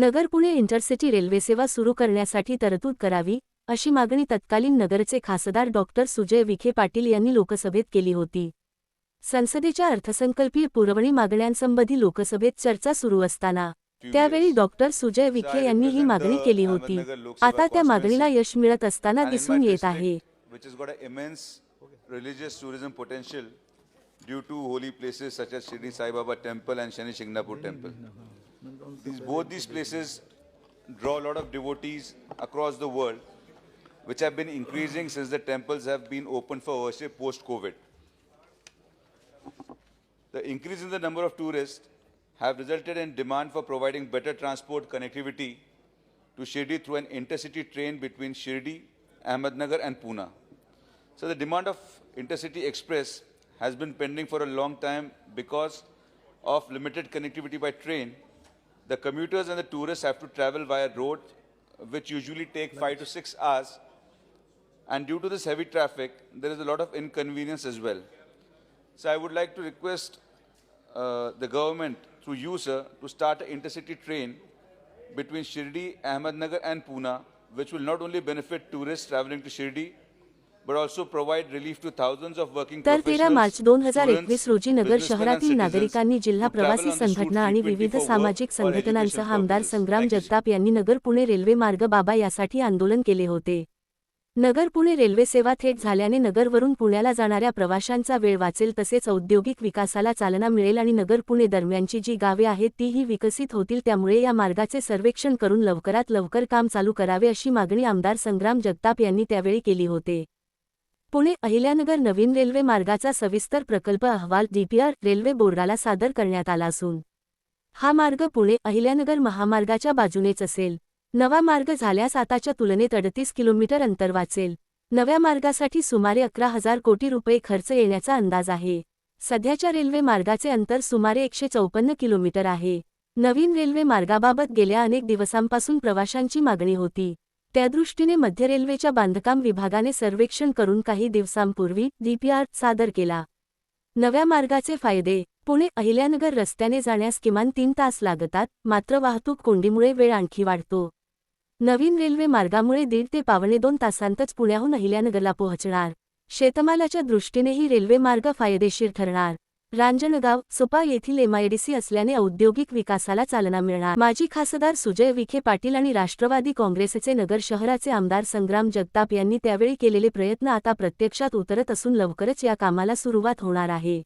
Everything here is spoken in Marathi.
नगर पुणे इंटरसिटी रेल्वे सेवा सुरू करण्यासाठी तरतूद करावी अशी मागणी तत्कालीन नगरचे खासदार डॉक्टर सुजय विखे पाटील यांनी लोकसभेत केली होती. संसदेच्या अर्थसंकल्पीय पुरवणी मागण्यांसंबंधी लोकसभेत चर्चा सुरू असताना त्यावेळी डॉक्टर सुजय विखे यांनी ही मागणी केली होती. आता त्या मागणीला यश मिळत असताना दिसून येत आहे. due to holy places such as Shirdi Sai Baba Temple and Shani Shingnapur Temple. These, both these places draw a lot of devotees across the world, which have been increasing since the temples have been opened for worship post-COVID. The increase in the number of tourists have resulted in demand for providing better transport connectivity to Shirdi through an intercity train between Shirdi, Ahmednagar and Pune. So the demand of intercity express has been pending for a long time because of limited connectivity by train. The commuters and the tourists have to travel via road, which usually take five to six hours. And due to this heavy traffic, there is a lot of inconvenience as well. So I would like to request uh, the government through you, sir, to start an intercity train between Shirdi, Ahmednagar and Pune, which will not only benefit tourists traveling to Shirdi, तर तेरा मार्च दोन हजार एकवीस रोजी नगर शहरातील नागरिकांनी जिल्हा प्रवासी संघटना आणि विविध सामाजिक संघटनांसह आमदार. संग्राम. जगताप यांनी नगर पुणे रेल्वे मार्ग बाबा यासाठी आंदोलन केले होते नगर पुणे रेल्वे सेवा थेट झाल्याने नगरवरून पुण्याला जाणाऱ्या प्रवाशांचा वेळ वाचेल तसेच औद्योगिक विकासाला चालना मिळेल आणि नगर पुणे दरम्यानची जी गावे आहेत तीही विकसित होतील त्यामुळे या मार्गाचे सर्वेक्षण करून लवकरात लवकर काम चालू करावे अशी मागणी आमदार संग्राम जगताप यांनी त्यावेळी केली होते पुणे अहिल्यानगर नवीन रेल्वे मार्गाचा सविस्तर प्रकल्प अहवाल डीपीआर रेल्वे बोर्डाला सादर करण्यात आला असून हा मार्ग पुणे अहिल्यानगर महामार्गाच्या बाजूनेच असेल. नवा मार्ग झाल्यास आताच्या तुलनेत अडतीस किलोमीटर अंतर वाचेल. नव्या मार्गासाठी सुमारे अकरा हजार कोटी रुपये खर्च येण्याचा अंदाज आहे. सध्याच्या रेल्वे मार्गाचे अंतर सुमारे एकशे चौपन्न किलोमीटर आहे. नवीन रेल्वे मार्गाबाबत गेल्या अनेक दिवसांपासून प्रवाशांची मागणी होती. त्यादृष्टीने मध्य रेल्वेच्या बांधकाम विभागाने सर्वेक्षण करून काही दिवसांपूर्वी डीपीआर सादर केला. नव्या मार्गाचे फायदे पुणे अहिल्यानगर रस्त्याने जाण्यास किमान तीन तास लागतात मात्र वाहतूक कोंडीमुळे वेळ आणखी वाढतो. नवीन रेल्वे मार्गामुळे दीड ते पावणे दोन तासांतच पुण्याहून अहिल्यानगरला पोहोचणार. शेतमालाच्या दृष्टीनेही रेल्वे मार्ग फायदेशीर ठरणार. रांजणगाव सुपा येथील एमआयडीसी असल्याने औद्योगिक विकासाला चालना मिळणार. माजी खासदार सुजय विखे पाटील आणि राष्ट्रवादी काँग्रेसचे नगर शहराचे आमदार संग्राम जगताप यांनी त्यावेळी केलेले प्रयत्न आता प्रत्यक्षात उतरत असून लवकरच या कामाला सुरुवात होणार आहे.